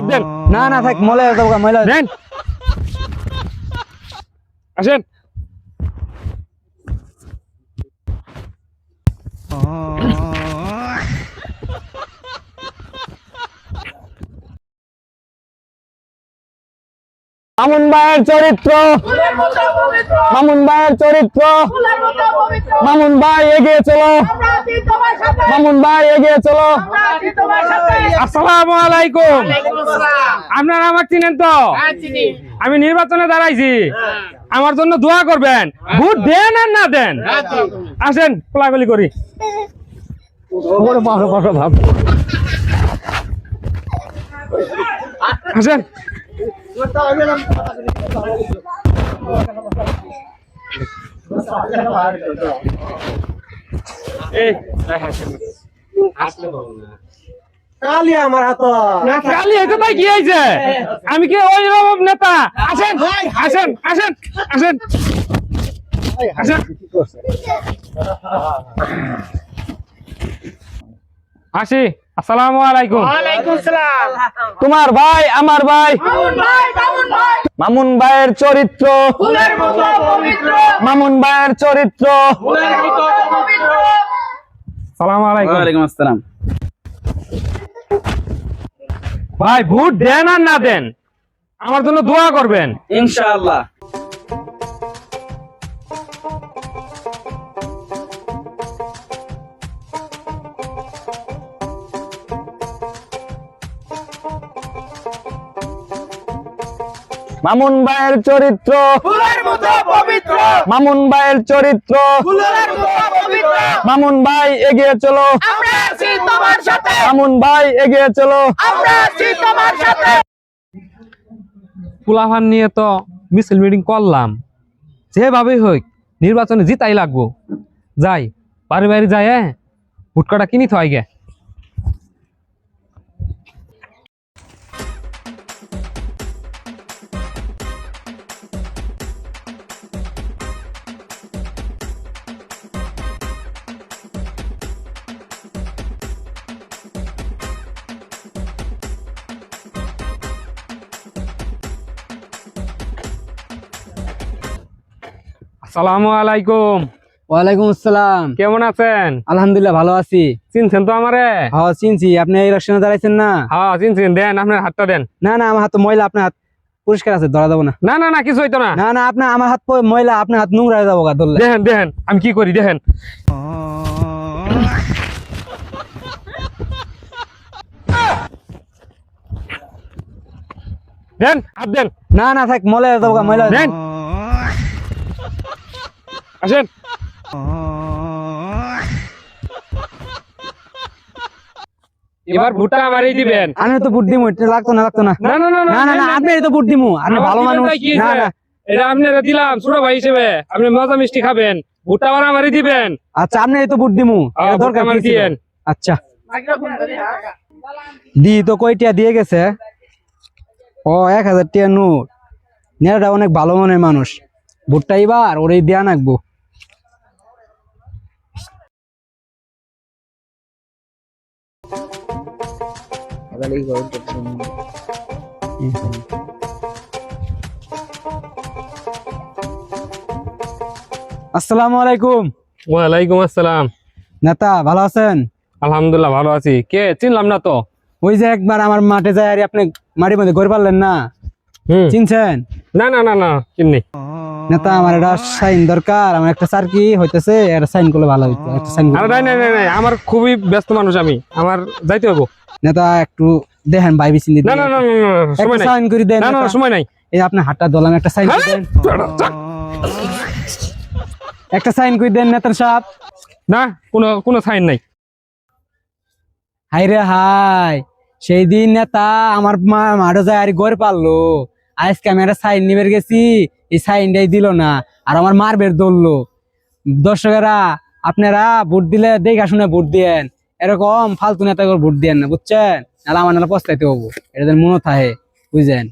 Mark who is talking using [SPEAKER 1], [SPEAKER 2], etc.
[SPEAKER 1] হাত দেন
[SPEAKER 2] না না থাক ময়লা হয়ে যাব গা, ময়লা হয়ে-
[SPEAKER 1] দেন আসেন মামুন ভাইয়ের চরিত্র। মামুন ভাইয়ের চরিত্র। মামুন ভাই এগিয়ে চলো। মামুন ভাই এগিয়ে চলো। আসসালামু আলাইকুম। আপনারা আমার চিনেন তো? আমি নির্বাচনে দাঁড়াইছি। আমার জন্য দোয়া করবেন। ভোট দেন আর না দেন? আসেন কোলাগুলি করি। আসেন।
[SPEAKER 2] কালি আমার হাত।
[SPEAKER 1] কালি এটা কি হয়েছে আমি কি ওই রকম নেতা? আসেন আসেন আসেন আসেন। আসেন। আসি। আসসালামু আলাইকুম। তোমার ভাই আমার ভাই। মামুন ভাইয়ের চরিত্র। মামুন ভাইয়ের চরিত্র। সালাম আলাইকুম।
[SPEAKER 2] ওয়ালাইকুম আসসালাম।
[SPEAKER 1] ভাই ভোট দেন আর না দেন আমার জন্য দোয়া করবেন।
[SPEAKER 2] ইনশাআল্লাহ।
[SPEAKER 1] মামুন ভাইয়ের চরিত্র। মামুন ভাইয়ের চরিত্র। মামুন ভাই এগিয়ে চলো। মামুন ভাই এগিয়ে চলো। পুলাভান নিয়ে তো মিছিল মিটিং করলাম। যেভাবেই হোক নির্বাচনে জিতাই লাগবো। যাই বাড়ি বাড়ি যাই হ্যাঁ? ভুটকাটা কিনি তো আগে আসসালামু আলাইকুম।
[SPEAKER 2] ওয়ালাইকুম আসসালাম।
[SPEAKER 1] কেমন আছেন?
[SPEAKER 2] আলহামদুলিল্লাহ ভালো আছি।
[SPEAKER 1] চিনছেন তো আমারে?
[SPEAKER 2] হ্যাঁ চিনছি। আপনি এই ইলেকশনে দাঁড়াইছেন না?
[SPEAKER 1] হ্যাঁ চিনছেন। দেন আপনার হাতটা দেন।
[SPEAKER 2] না না আমার হাত ময়লা আপনার হাত পরিষ্কার আছে ধরা না।
[SPEAKER 1] না না না কিছু হইতো না।
[SPEAKER 2] না না আপনার আমার হাত ময়লা আপনার হাত নোংরা হয়ে যাব ধরলে।
[SPEAKER 1] দেখেন দেখেন আমি কি করি দেখেন। দেন হাত দেন।
[SPEAKER 2] না না থাক ময়লা যাব ময়লা
[SPEAKER 1] দেন। আসেন। এবার ভুট্টা আমারই দিবেন।
[SPEAKER 2] আমি তো বুট দিমু এটা লাগতো না লাগতো না।
[SPEAKER 1] না না না
[SPEAKER 2] না না না আপনি তো বুট দিমু আপনি ভালো মানুষ। না না।
[SPEAKER 1] এটা আপনারা দিলাম ছোট ভাই হিসেবে। আপনি মজা মিষ্টি খাবেন। ভুট্টা আবার আমারই দিবেন।
[SPEAKER 2] আচ্ছা আপনি তো বুট দিমু দরকার
[SPEAKER 1] আমার
[SPEAKER 2] কি
[SPEAKER 1] দিয়েন।
[SPEAKER 2] আচ্ছা। দি তো কয়টিয়া দিয়ে গেছে? ও এক হাজার টিয়া নোট। নেড়াটা অনেক ভালো মনের মানুষ। ভুট্টা এবার ওরে দেয়া নাকবো আসসালামু আলাইকুম।
[SPEAKER 1] ওয়ালাইকুম আসসালাম।
[SPEAKER 2] নেতা ভালো আছেন?
[SPEAKER 1] আলহামদুলিল্লাহ ভালো আছি। কে? চিনলাম না তো।
[SPEAKER 2] ওই যে একবার আমার মাঠে যায় আর আপনি মাটির মধ্যে ঘুরে পারলেন না?
[SPEAKER 1] হুম।
[SPEAKER 2] চিনছেন?
[SPEAKER 1] না না না না চিনি
[SPEAKER 2] নেতা আমার একটা সাইন দরকার আমার একটা স্যার কি হইতেছে একটা সাইন করলে ভালো হইতো একটা সাইন
[SPEAKER 1] আরে নাই নাই নাই আমার খুবই ব্যস্ত মানুষ আমি আমার যাইতে হব
[SPEAKER 2] নেতা একটু দেখেন ভাই বিচিন
[SPEAKER 1] না না না সময় নাই।
[SPEAKER 2] সাইন করে দেন
[SPEAKER 1] না না সময় নাই।
[SPEAKER 2] এই আপনার হাতটা দলাম একটা সাইন করে দেন। একটা সাইন করে দেন নেতার সাহেব
[SPEAKER 1] না কোনো কোনো সাইন নাই।
[SPEAKER 2] হাই রে হাই সেই দিন নেতা আমার মা মাঠে যায় আর গড় পারল। আজকে আমি একটা সাইন নিবে গেছি। এই সাইনটাই দিল না। আর আমার মারবের ধরলো। দর্শকেরা, আপনারা ভোট দিলে দেখা শুনে ভোট দিয়েন এরকম ফালতু নেতা ভোট দিয়েন না, বুঝছেন? নাহলে আমার নাহলে পস্তাইতে হব। এটা মনে থাকে, বুঝছেন?